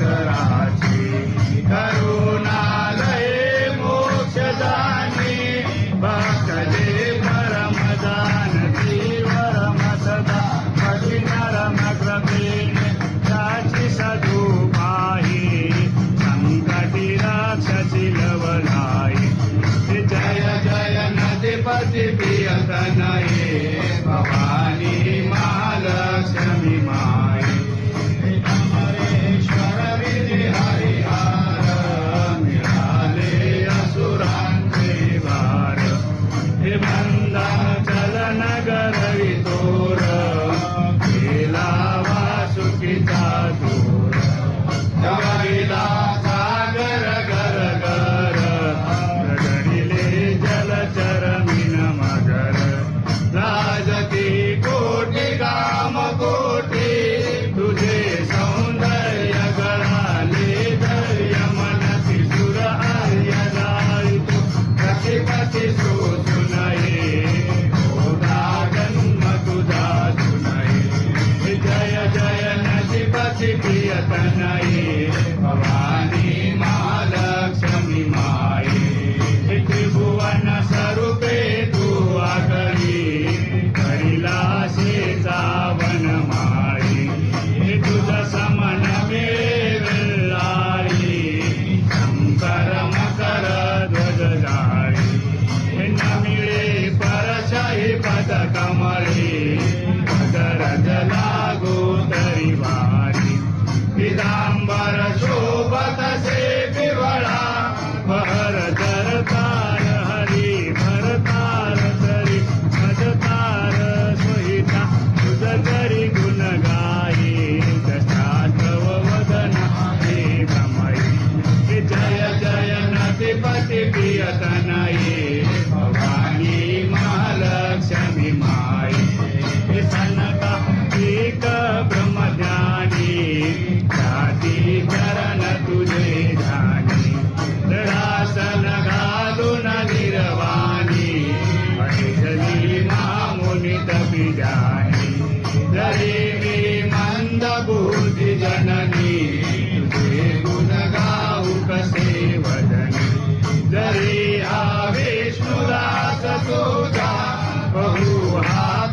कराचे करुणा लय मोक्ष दाने भक्तले परमदान वरम सदा पती नरम कृपेन त्याची सदू पाहि. संकटी राक्षसी लवलाय जय जय नदीपती प्रियतनये भवानी हे बंदा चलन गरवी तोर पियत नाही. करतार हरी भरतार तरी भजतार सोहिता तुझ तरी गुण गाई वदना हे कमई. जय जय नदी पती प्रियतनाई. जरी कसे हा विष्णुदास तुझा बहु हा